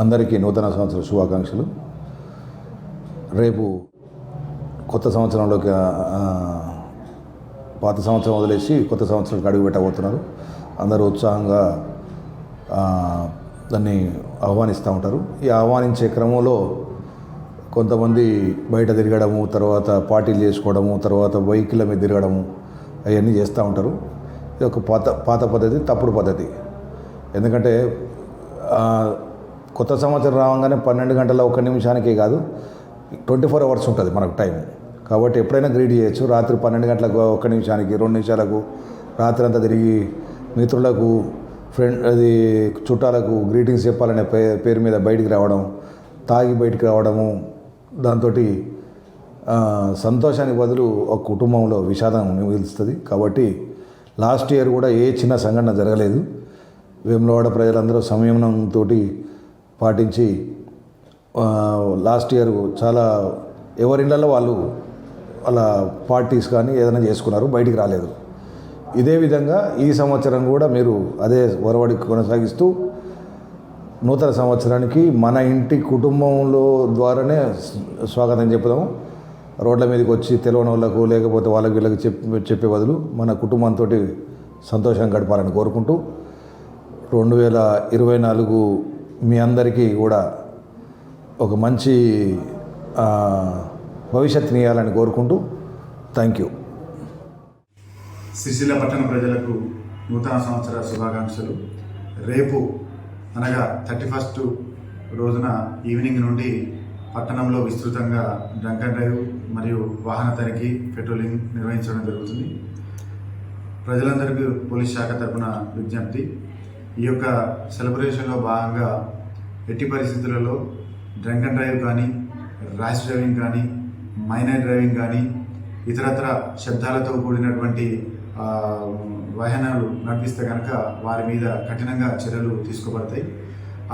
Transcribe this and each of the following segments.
అందరికీ నూతన సంవత్సర శుభాకాంక్షలు. రేపు కొత్త సంవత్సరంలోకి పాత సంవత్సరం వదిలేసి కొత్త సంవత్సరానికి అడుగు పెట్టబోతున్నారు. అందరూ ఉత్సాహంగా దాన్ని ఆహ్వానిస్తూ ఉంటారు. ఈ ఆహ్వానించే క్రమంలో కొంతమంది బయట తిరగడము తర్వాత పార్టీలు చేసుకోవడము తర్వాత బైకుల మీద తిరగడము అవన్నీ చేస్తూ ఉంటారు. ఇది ఒక పాత పాత పద్ధతి తప్పుడు పద్ధతి. ఎందుకంటే కొత్త సంవత్సరం రావంగానే పన్నెండు గంటల ఒక నిమిషానికే కాదు ట్వంటీ ఫోర్ అవర్స్ ఉంటుంది మనకు టైం కాబట్టి ఎప్పుడైనా గ్రీట్ చేయొచ్చు. రాత్రి పన్నెండు గంటలకు ఒక నిమిషానికి రెండు నిమిషాలకు రాత్రి అంతా తిరిగి మిత్రులకు ఫ్రెండ్ అది చుట్టాలకు గ్రీటింగ్స్ చెప్పాలనే పే పేరు మీద బయటికి రావడం తాగి బయటికి రావడము దాంతో సంతోషానికి బదులు ఒక కుటుంబంలో విషాదం మిగులుస్తుంది కాబట్టి లాస్ట్ ఇయర్ కూడా ఏ చిన్న సంఘటన జరగలేదు. వేములవాడ ప్రజలందరూ సంయమనంతో పాటించి లాస్ట్ ఇయర్ చాలా ఎవరిళ్ళలో వాళ్ళు వాళ్ళ పార్టీస్ కానీ ఏదైనా చేసుకున్నారు బయటికి రాలేదు. ఇదే విధంగా ఈ సంవత్సరం కూడా మీరు అదే ఒరవడి కొనసాగిస్తూ నూతన సంవత్సరానికి మన ఇంటి కుటుంబంలో ద్వారానే స్వాగతం చెప్పుదాం రోడ్ల మీదకి వచ్చి తెలియని వాళ్ళకు లేకపోతే వాళ్ళకి వీళ్ళకి చెప్పి చెప్పే బదులు మన కుటుంబంతో సంతోషం గడపాలని కోరుకుంటూ రెండు వేల ఇరవై నాలుగు మీ అందరికీ కూడా ఒక మంచి భవిష్యత్తుని ఇవ్వాలని కోరుకుంటూ థ్యాంక్ యూ. సిరిసిల్ల పట్టణ ప్రజలకు నూతన సంవత్సర శుభాకాంక్షలు. రేపు అనగా థర్టీ ఫస్ట్ రోజున ఈవినింగ్ నుండి పట్టణంలో విస్తృతంగా డ్రంక్ అండ్ డ్రైవ్ మరియు వాహన తనిఖీ పెట్రోలింగ్ నిర్వహించడం జరుగుతుంది. ప్రజలందరికీ పోలీస్ శాఖ తరపున విజ్ఞప్తి. ఈ యొక్క సెలబ్రేషన్లో భాగంగా ఎట్టి పరిస్థితులలో డ్రంక్ అండ్ డ్రైవ్ కానీ ర్యాష్ డ్రైవింగ్ కానీ మైనర్ డ్రైవింగ్ కానీ ఇతరత్ర శబ్దాలతో కూడినటువంటి వాహనాలు నడిపిస్తే కనుక వారి మీద కఠినంగా చర్యలు తీసుకోబడతాయి.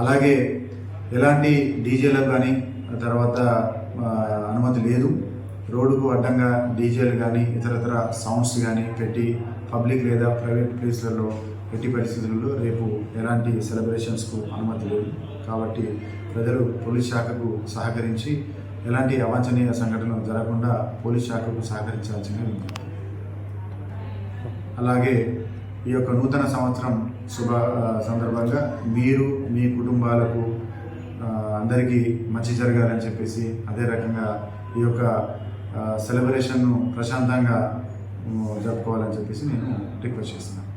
అలాగే ఎలాంటి డీజేలకు కానీ తర్వాత అనుమతి లేదు. రోడ్డుకు అడ్డంగా డీజేలు కానీ ఇతరతర సౌండ్స్ కానీ పెట్టి పబ్లిక్ లేదా ప్రైవేట్ ప్లేస్లలో ఎట్టి పరిస్థితులలో రేపు ఎలాంటి సెలబ్రేషన్స్కు అనుమతి లేదు. కాబట్టి ప్రజలు పోలీస్ శాఖకు సహకరించి ఎలాంటి అవాంఛనీయ సంఘటనలు జరగకుండా పోలీస్ శాఖకు సహకరించాల్సిన అలాగే ఈ యొక్క నూతన సంవత్సరం శుభ సందర్భంగా మీరు మీ కుటుంబాలకు అందరికీ మంచి జరగాలని చెప్పేసి అదే రకంగా ఈ యొక్క సెలబ్రేషన్ను ప్రశాంతంగా జరుపుకోవాలని చెప్పేసి నేను రిక్వెస్ట్ చేస్తున్నాను.